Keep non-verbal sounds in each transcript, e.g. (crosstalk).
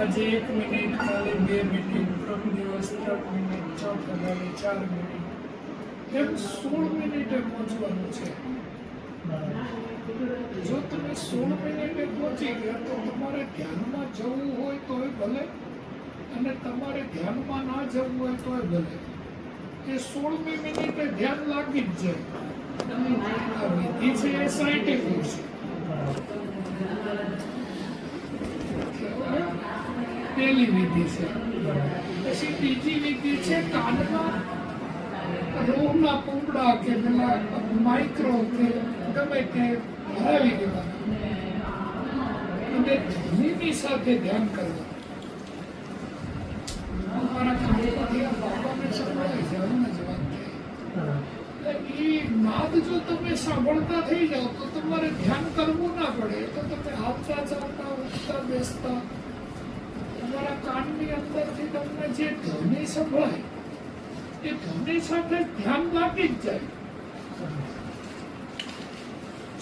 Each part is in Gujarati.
આજે એક મિનિટ, કાલે બે મિનિટ, ત્રણ દિવસ, ત્રણ મિનિટ ચોથા દાડે ચાર મિનિટ. એમ સોળ મિનિટે પહોંચવાનું છે? જો તમે સોળ મિનિટે પહોંચી ગયા તો તમારે ધ્યાનમાં જવું હોય તોય ભલે, અને તમારે ધ્યાનમાં ના જવું હોય તોય ભલે. એ સોળમી મિનિટે ધ્યાન લાગી જ જાય. વિધિ છે એ સાયન્ટિફિક છે. પહેલી વિધિ છે પછી બીજી વિધિ છે કાનમાં રોગના પૂંપડા કે પેલા માઇક્રો કે ગમે તે ભરાવી દેવાના અને ધ્વનિની સાથે ધ્યાન કરવું અમારા કામમાંથી આ બાબાને સંભળાય છે અમને જ વાત થઈ એટલે એ નાદ જો તમે સાંભળતા થઈ જાઓ તો તમારે ધ્યાન કરવું ના પડે એ તો તમે હાલતા ચાલતા ઉઠતા બેસતા તમારા કાનની અંદરથી તમને જે ધ્વનિ સંભળાય, એ ધ્વનિ સાથે ધ્યાન લાગી જ જાય.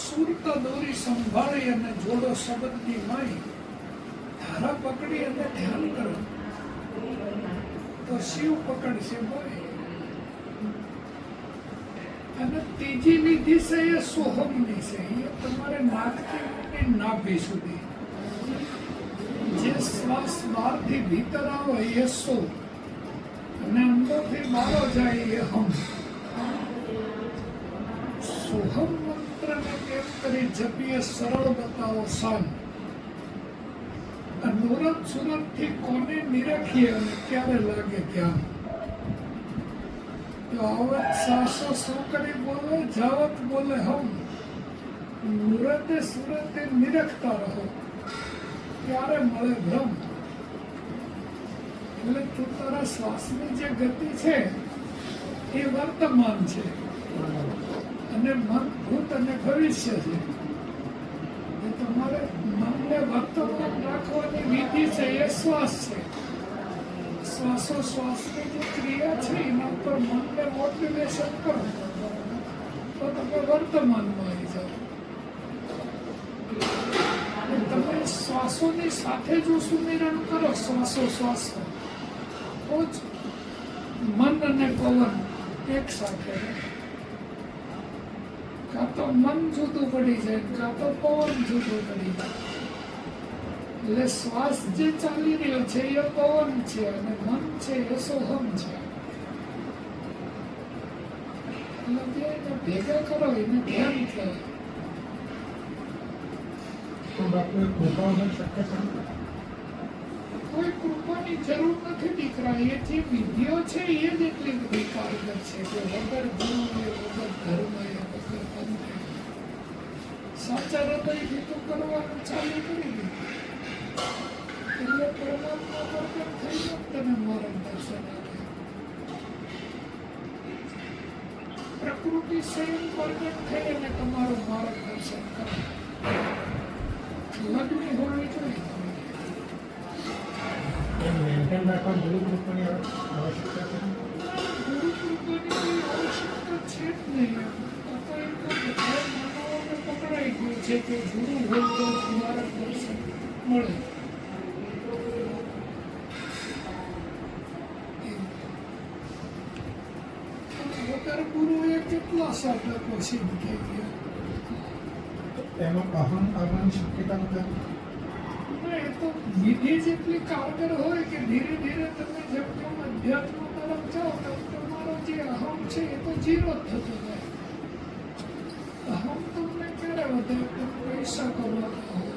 સુરત દોરી સંભાળી અને જોડો સંબંધની માય ધારા પકડી અને ધ્યાન કરો. તો શિવ પકડશે ભાઈ અને ત્રીજી વિધિ છે એ સોહમની છે. એ તમારે નાકથી નાભી સુધી. જે શ્વાસ બહારથી ભીતર આવે એ સો અને અંદરથી બહાર જાય એ હમ સોહમ મંત્રને કેમ કરી જપીએ સરળ બતાવો શાન નુરત સુરતથી કોને નિરખીએ અને ક્યારે લાગે ધ્યાન તો આવત સાસો શું કરી બોલે જાવત બોલે હમ મુરતે સુરતે નિરખતા રહો ત્યારે મળે ભ્રમ. એટલે તું શ્વાસની જે ગતિ છે, એ વર્તમાન છે. અને મન, ભૂત અને ભવિષ્ય છે. તમારે મનને વર્તમાન રાખવાની વિધિ છે, એ શ્વાસ છે. શ્વાસો શ્વાસની જે ક્રિયા છે, એના પર મનને મોટિવેશન કરો. તો તમે વર્તમાનમાં આવી જાઓ અને તમે શ્વાસોની સાથે જો સુમેરણ કરો, શ્વાસો શ્વાસ તો જ મન અને પવન એક સાથે કાં તો મન જુદું પડી જાય, કાં તો પવન જુદું પડી જાય. એટલે શ્વાસ જે ચાલી રહ્યો છે, એ પવન છે અને મન છે, એ સોહમ છે. ભેગા કરો, એને ધ્યાન કહેવાય કોઈ કૃપાની જરૂર નથી દીકરા એ જે વિધિઓ છે, એ જ બધી કારગર છે કે વગર ગુરુએ વગર પંથે સાચા હૃદય હેતુ કરવાનું ચાલુ કરી દીધું. એટલે પરમાત્મા પ્રગટ થઈ ગયો તમે મારા દર્શન પ્રકૃતિ સ્વયં પ્રગટ થઈ અને તમારું માર્ગદર્શન કરે. ગુરુએ કેટલા સાધકો સિદ્ધ થઈ ગયા? એમાં અહમ આવવાની શક્યતા નથી એ તો વિધિ જેટલી કારગર હોય કે ધીરે ધીરે તમે જેમ જેમ અધ્યાત્મ તરફ જાઓ તેમ તમારો જે અહમ છે એ તો જીરો થતો જાય. અહમ તમને ક્યારે વધે તમે પૈસા કમાતા હોય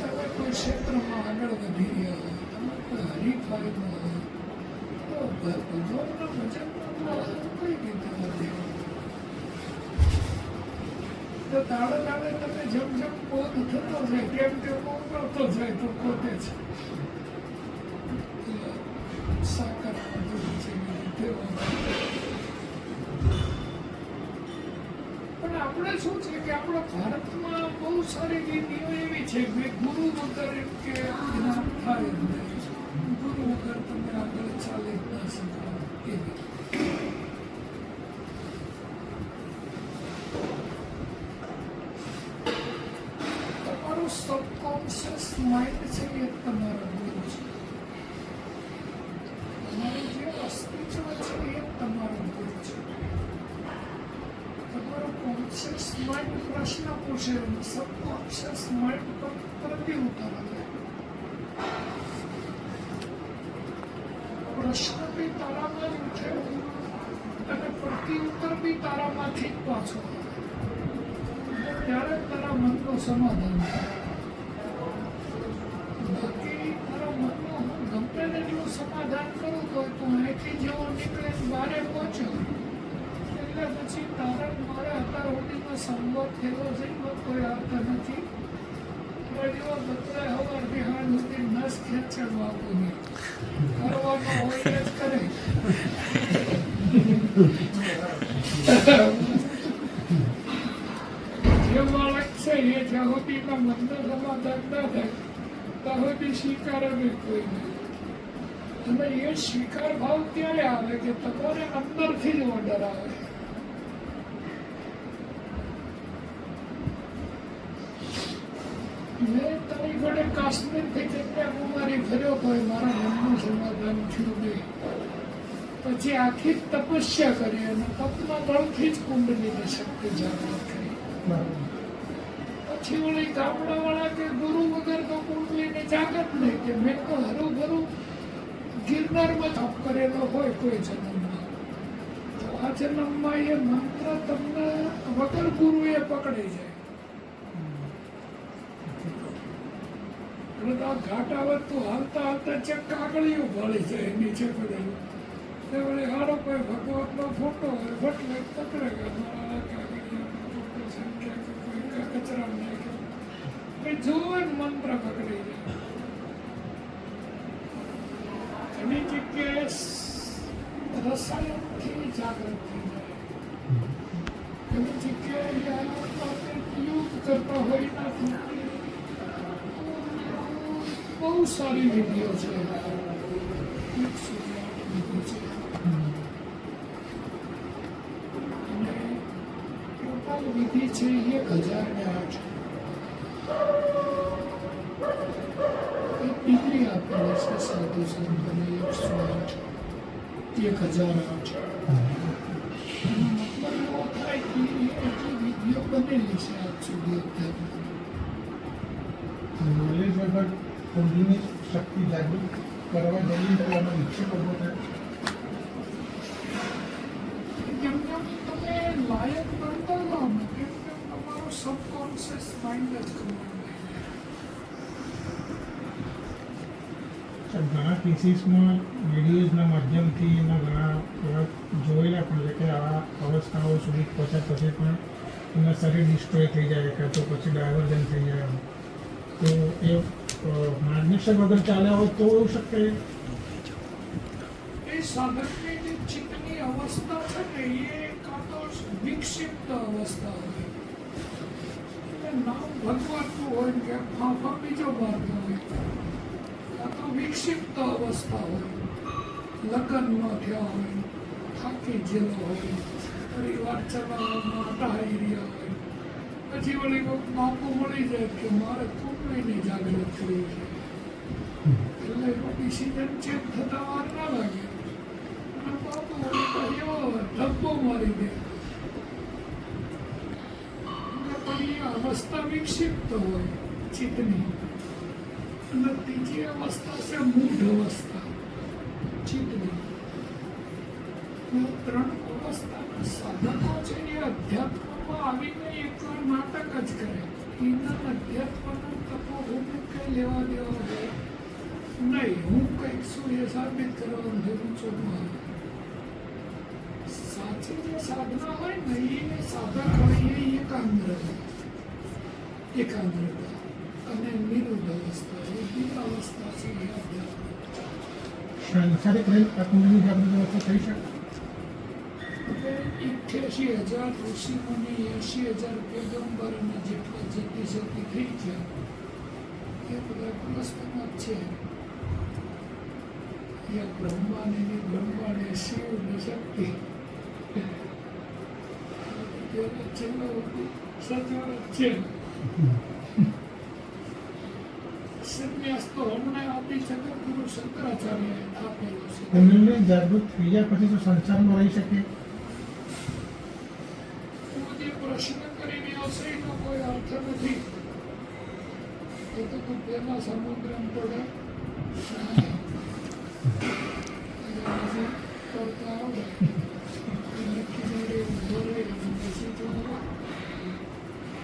તમે કોઈ ક્ષેત્રમાં આગળ વધી રહ્યા હોય તમે કોઈ હરીફાઈમાં હોય તો ભગવાનના ભજનમાં કઈ રીતે વધે? તો દાડે દાડે તમે જેમ જેમ બોધ થતો જાય, તેમ તેમ ઉતરતો જાય તો પોતે છે સાકર પણ આપણે શું છે કે આપણા ભારતમાં બહુ સારી રીતિઓ એવી છે કે ગુરુ વગર એમ કે જ્ઞાન થાય ગુરુ વગર તમે આગળ ચાલી ના શકો એવી. માઇન્ડ છે એ તમારો ગુરુ છે તમારું જે અસ્તિત્વ છે એ તમારો ગુરુ છે તમારો કોન્શિયસ માઇન્ડ પ્રશ્ન પૂછે સબકોન્શિયસ માઇન્ડ પર પ્રતિ ઉત્તર આપે પ્રશ્ન બી તારામાં જ અને પ્રતિ ઉત્તર બી તારામાંથી જ પાછો. ત્યારે તારા મનનું સમાધાન થાય સમાધાન કરું તો તું અહીંથી જેવો નીકળે ને બારે પહોંચ્યો એટલે પછી તારા મારા મારે અત્યાર સુધીમાં સંવાદ થયેલો છે એમાં કોઈ અર્થ નથી જેવો બતરાય હવાર હાથ સુધી નસ ખેંચે બાપુની કરવામાં હોય કરે જે બાળક છે એ સુધીના મનનું સમાધાન થાય સુધી સ્વીકારે કોઈ નહીં અને એ સ્વીકાર ભાવ ત્યારે આવે કે તમારે અંદરથી જ ઓર્ડર આવે? મેં તારી તપસ્યા કરી અને તપના બળથી જ કુંડલીની શક્તિ જાગૃત કરી. પછી વળી ગામડાવાળા કે ગુરુ વગર તો કુંડલીની જાગત નહીં, કે મેં તો હરું ગિરનારમાં જપ કરેલો હોય કોઈ જન્મમાં તો આ જન્મમાં એ મંત્ર તમને વગર ગુરુએ પકડી જાય આ ઘાટ આવે તો હાલતા હાલતા ચેક કાગળીઓ ભળી જાય નીચે પડેલું તે વળી હારો કોઈ ભગવતનો ફોટો હોય ફટલે પકડે કે મારા કાકડીઓનો ફોટો છે, ક્યાંક કોઈ કચરા નાખ્યો. જોવે મંત્ર પકડી જાય ઘણી જગ્યાએ સ- રસાયણથી જાગૃત થઈ જાય ઘણી જગ્યાએ યાનો આપણે યુઝ કરતા હોય નથી બહુ સારી વિધિઓ છે એક સુધી આઠ વિધિ છે અને ટોટલ વિધિ છે એ એક હજાર ને આઠ એક ડિગ્રી આપેલી છે સાધુ સંતોને એકસો આઠ એક હજાર આઠ મતલબ એવો થાય કે એટલી વિધિઓ બનેલી છે આજ સુધી અધ્યાત્મની નોલેજ વગર કુંડલીની શક્તિ જાગૃત કરવા જઈએ તો એનો વિક્ષેપ ઊભો થાય જેમ જેમ તમે લાયક બનતા જાઓ ને તેમ તેમ તમારો સબકોન્શિયસ માઇન્ડ જ ખબર સાહેબ, ઘણા કેસીસમાં વિડીયોઝના માધ્યમથી એના ઘણા જોયેલા પણ છે કે આવા અવસ્થાઓ સુધી પહોંચ્યા પછી પણ એમના શરીર ડિસ્ટ્રોય થઈ જાય કાં તો પછી ડાયવર્જન થઈ જાય તો એ માર્ગદર્શક વગર ચાલ્યા હોય તો એવું શક્ય અવસ્થા છે કાં કે તો વિક્ષિપ્ત અવસ્થા હોય. લગ્ન ન થયા હોય થાકી ગયેલો હોય પરિવાર ચલાવવામાં રહ્યા હોય પછી વળી કોઈક બાપુ મળી જાય કે મારે કુંડળીની જાગૃત કરવી છે. એટલે એનો ડિસિઝન ચેક થતા વાર ના લાગે. અને બાપુ વળી કહ્યો ધબ્બો મારી દે. પણ એ અવસ્થા વિક્ષિપ્ત હોય ચિત્તની. અને ત્રીજી અવસ્થા છે મૂઢ અવસ્થા ચિત્તની ત્રણ અવસ્થાના સાધનો છે એ અધ્યાત્મમાં આવીને એકવાર નાટક જ કરે એના અધ્યાત્મના તત્વો હું કંઈ લેવા દેવા નહીં હું કંઈક શું એ સાબિત કરવાનું છું સાધના હોય ને એ સાધક હોય એ એકાગ્રતા એકાગ્રતા અને નિરુદ્ધ અવસ્થા એ અવસ્થા છે કુંડલીની જાગૃત અવસ્થા થઈ શકે અઠ્યાસી હજાર ઋષિ મુનિ એસી હજાર પેગમ્બર અને જેટલા જેટલી જતી થઈ છે એ બધા પુરસ્કારમાં જ છે. એ બ્રહ્માની બ્રહ્માને શિવ ને શક્તિ. છેલ્લો સચોટ છે સંન્યાસ તો હમણાં આપણી જગતગુરુ શંકરાચાર્યએ આપેલો છે કુંડલી જાગૃત થઈ ગયા પછી તો સંસારમાં રહી શકે. (laughs)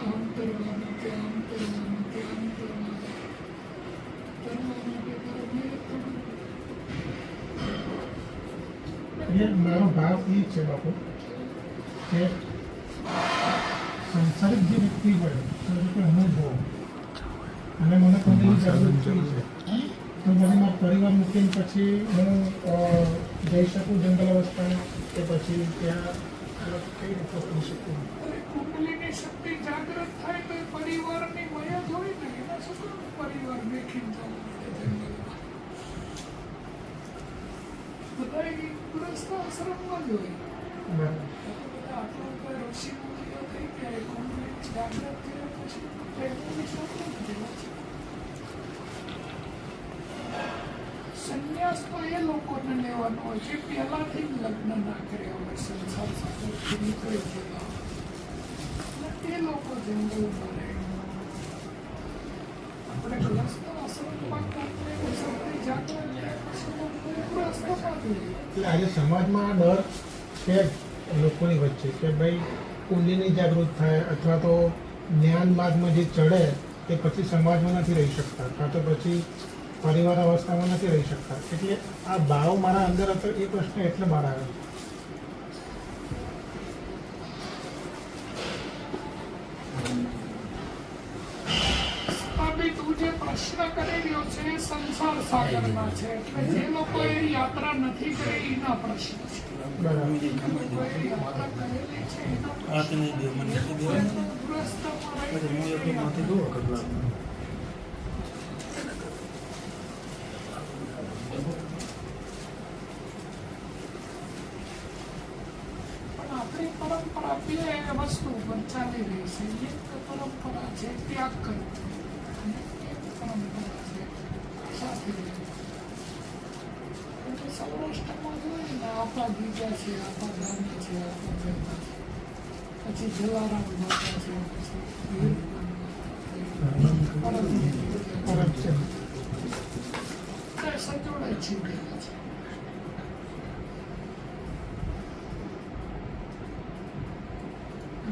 આમ કરવાનું કે આમ કરવાનું કે આમ કરવાનું કરવા માટે તારે મહેનત કરવી એટલે મારો ભાવ એ છે બાપુ કે સંસારિક જે વ્યક્તિ હોય તો જો કે હું જોઉં અને મને જાગૃત થઈ છે. તો મને મારા પરિવાર મૂકીને પછી હું જઈ શકું જંગલ અવસ્થા કે પછી ત્યાં કઈ રીતે કરી શકું? કુંડલીની શક્તિ જાગૃત થાય તો પરિવારની મય જ હોય ને એના શું પરિવાર જવું જંગલમાં? બધાય ગૃહસ્થ આશ્રમમાં જ હોય બરાબર તો તો બધા આટલા બધા ઋષિ મુનિઓ થઈ ગયા? એ કુંડલી જાગૃત થયા પછી પ્રેમની શોધ જેવા છે સંન્યાસ તો એ લોકોને લેવાનો હોય છે પહેલાથી જ લગ્ન ના કર્યા હોય સંસાર સાથે નીકળી ગયેલા તે લોકો જંગલમાં રહે આપણે ગ્રસ્ત આશ્રમમાં આપણે એટલે આજે સમાજમાં ડર છે લોકોની વચ્ચે કે ભાઈ કુંડીની જાગૃત થાય અથવા તો જ્ઞાન માર્ગમાં જે ચડે તે પછી સમાજમાં નથી રહી શકતા કાં તો પછી પરિવાર અવસ્થામાં નથી રહી શકતા. એટલે આ ભાવ મારા અંદર હતો, એ પ્રશ્ન એટલે બહાર આવ્યો અભી તું જે પ્રશ્ન કરી રહ્યો છે સંસાર સાગરમાં છે. એટલે જે લોકો એ યાત્રા નથી કરી એના પ્રશ્ન લોકોએ કરેલી એના પણ આપણી પરંપરા બે વસ્તુ પર ચાલી રહી છે એક પરંપરા છે ત્યાગ કરવો અને એક પરંપરા છે સાથે રહેવું. એટલે સૌરાષ્ટ્રમાં જોઈએ ને આપણા ગીજા છે આપણા છે પછી છે પછી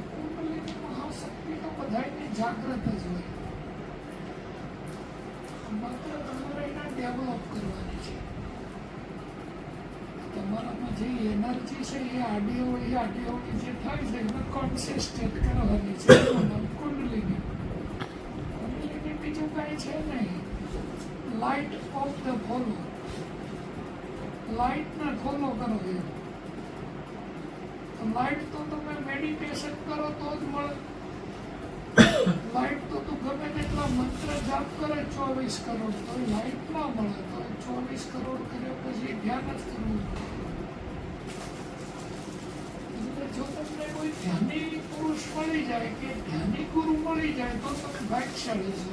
કુંડલીની મહાશક્તિ તો બધાયને જાગૃત જ હોય માત્ર તમારે એના ડેવલપ કરવાની છે તમારામાં જે એનર્જી છે, એ આડી હોય આડી હોય જે થાય છે, એને કોન્સિસ્ટન્ટ કરવાની છે કુંડલીની કુંડલીની બીજું કાંઈ છે નહીં. લાઇટ ઓફ ધ ફોલો લાઇટને ફોલો કરો એમ લાઇટ તો તમે મેડિટેશન કરો તો જ મળે. લાઇટ તો તું ગમે તેટલા મંત્ર જાપ કરે, ચોવીસ કરોડ તો લાઇટ ના મળે. તો ચોવીસ કરોડ કર્યો પછી ધ્યાન જ કરવું એટલે જો તમને કોઈ ધ્યાની પુરુષ મળી જાય કે ધ્યાની ગુરુ મળી જાય તો તમે ભાગશાળી છો.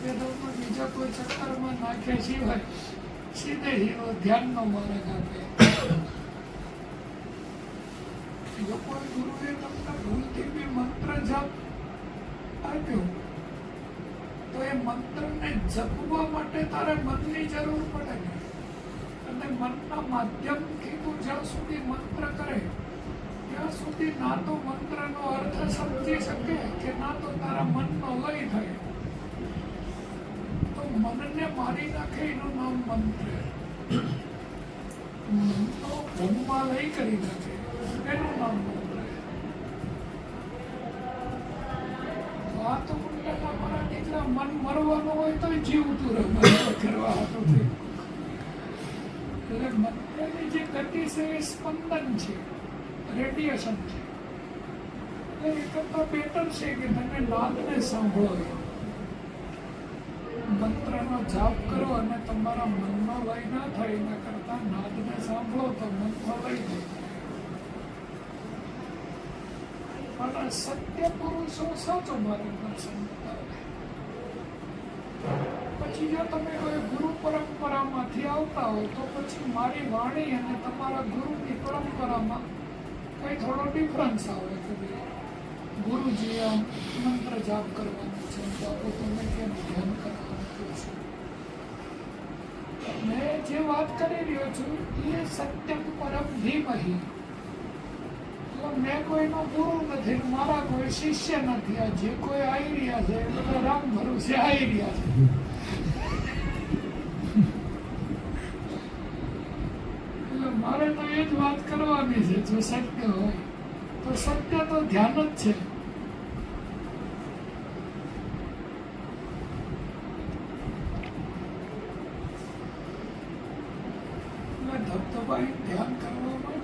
કે તમને બીજા કોઈ ચક્કરમાં નાખ્યા સિવાય સીધે હીરો ધ્યાનનો માર્ગ આપે. જો ગુરુએ તમને ભૂલથી બી મંત્ર જાપ આપ્યો. તો એ મંત્રને જપવા માટે તારે મનની જરૂર પડે. અને મનના માધ્યમથી તું જ્યાં સુધી મંત્ર કરે ત્યાં સુધી ના તો મંત્રનો અર્થ સમજી શકે, કે ના તો તારા મનનો લય થાય. તો મનને મારી નાખે એનું નામ મંત્ર. મનનો ભૂમમાં લઈ કરી નાખે, એનું નામ મંત્ર. આ તો મારા દીકરા, મન મરવાનું હોય તો જીવતું રહે કરવા હતું એટલે મંત્રની જે ગતિ છે એ સ્પંદન છે. રેડિયેશન છે સત્ય પુરુષો સાચો મારે દર્શન પછી જો તમે કોઈ ગુરુ પરંપરામાંથી આવતા હો તો પછી મારી વાણી અને તમારા ગુરુની પરંપરામાં કંઈ થોડો ડિફરન્સ આવે કે ભાઈ ગુરુજી આમ મંત્ર જાપ કરવાનું છે બાપુ તમે કેમ ધ્યાન કરવાનું છે મેં જે વાત કરી રહ્યો છું એ સત્યમ પરમ ધીમહી. તો મેં કોઈનો ગુરુ નથી, મારા કોઈ શિષ્ય નથી, આ જે કોઈ આવી રહ્યા છે, એ બધા રામ ભરોસે આવી રહ્યા છે એટલે મારે તો એ જ વાત કરવાની છે જો સત્ય હોય. તો સત્ય તો ધ્યાન જ છે. ધબધબાઈ ધ્યાન કરવામાં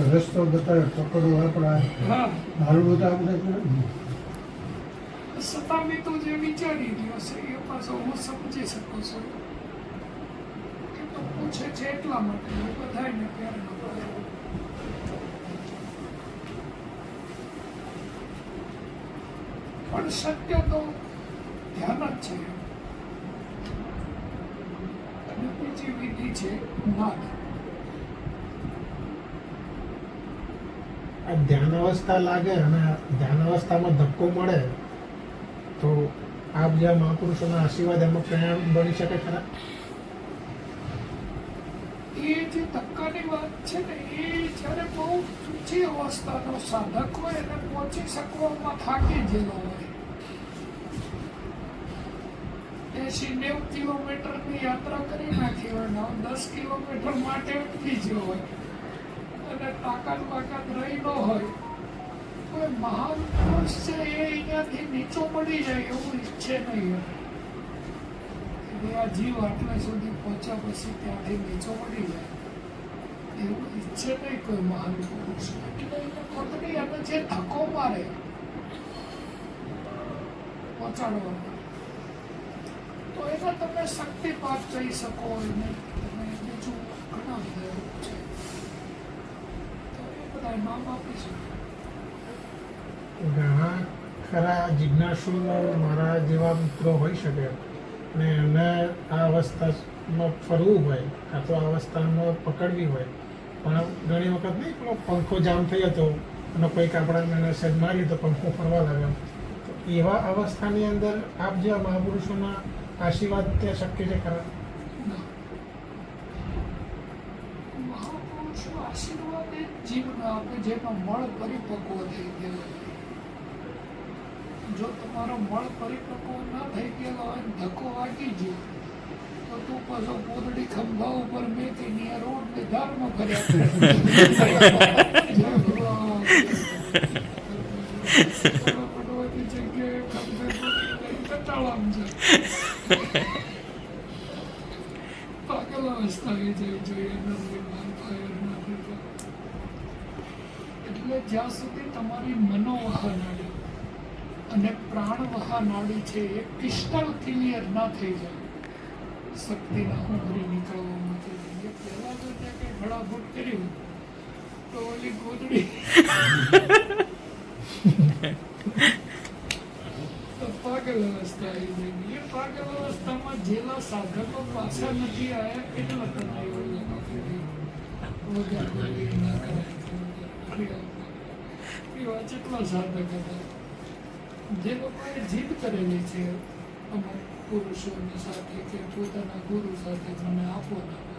(laughs) રસ્તો બતાવે પકડો આપણા. હા. બધા આપણે તું જે વિચારી રહ્યો છે, એ પાછો હું સમજી શકું છું. એ તો પૂછે છે એટલા માટે એ બધાયને પ્યાર પણ સત્ય તો ધ્યાન જ છે. અને બીજી વિધિ છે આ ધ્યાન અવસ્થા લાગે અને ધ્યાન અવસ્થામાં ધક્કો મળે તો આ બીજા મહાપુરુષોના આશીર્વાદ એમાં પ્રયાણ બની શકે ખરા? એ જે ધક્કાની વાત છે ને, એ જ્યારે બહુ ઊંચી અવસ્થાનો સાધક હોય એને પહોંચી શકવામાં થાકી ગયેલો હોય. એસી નેવું કિલોમીટરની યાત્રા કરી નાખી હોય, નવ દસ કિલોમીટર માટે ઉઠી ગયો હોય. અને તાકાત બાકાત રહી ન હોય. કોઈ મહાન પુરુષ છે એ અહીંયાથી નીચો પડી જાય એવું ઈચ્છે નહીં હોય આ જીવ આટલા સુધી પહોંચ્યા પછી ત્યાંથી નીચો પડી જાય. એવું ઈચ્છે નહીં કોઈ મહાન પુરુષ એટલે એને પકડી અને જે ધક્કો મારે, પહોંચાડવાનો. તો એને તમે શક્તિપાત કહી શકો એને તમે બીજું ઘણા બધા છે. તો એ બધા નામ આપી શકો. ઘણા ખરા જિજ્ઞાસુ મારા જેવા મિત્રો હોઈ શકે. અને એમને આ અવસ્થામાં ફરવું હોય કાં તો આ અવસ્થામાં પકડવી હોય. પણ ઘણી વખત નહીં પેલો પંખો જામ થઈ હતો અને કોઈક આપણા એને સેજ મારી તો પંખો ફરવા લાગ્યો. તો એવા અવસ્થાની અંદર આપ જેવા મહાપુરુષોના આશીર્વાદ ત્યાં શક્ય છે ખરા? આશીર્વાદ એ જીવને મળ પરિપક્વ થઈ ગયો. જો તમારો મળ પરિપક્વ ના થઈ ગયેલો હોય ધક્કો વાગી ગયો, તો તું પાછો પોતડી ખંભા ઉપર મેથી ની રોડ ને ધારમાં ફર્યા કરે. જય ભગવાન. પડવાની જગ્યાએ ખંભે પોતડી લઈને કંટાળામ છે પાગલ અવસ્થા આવી જવી નથી ફાયર નથી એટલે જ્યાં સુધી તમારી મનોવહા નાડી અને પ્રાણવહા નાડી છે એ ક્રિસ્ટલ ક્લિયર ના થઈ જાય. શક્તિના ઉભરી નીકળવા માટે. એ પહેલાં તો ત્યાં કંઈ ભળાભૂટ કર્યું. તો ઓલી ગોદડી. પાગલ અવસ્થા આવી ગઈ. એ પાગલ અવસ્થામાં જેલા સાધકો પાછા નથી આવ્યા એટલા તમે વગર ના કરાય સાધક હતા. જે લોકોએ જીદ કરેલી છે, અમુક પુરુષોની સાથે કે પોતાના ગુરુ સાથે મને આપો ના.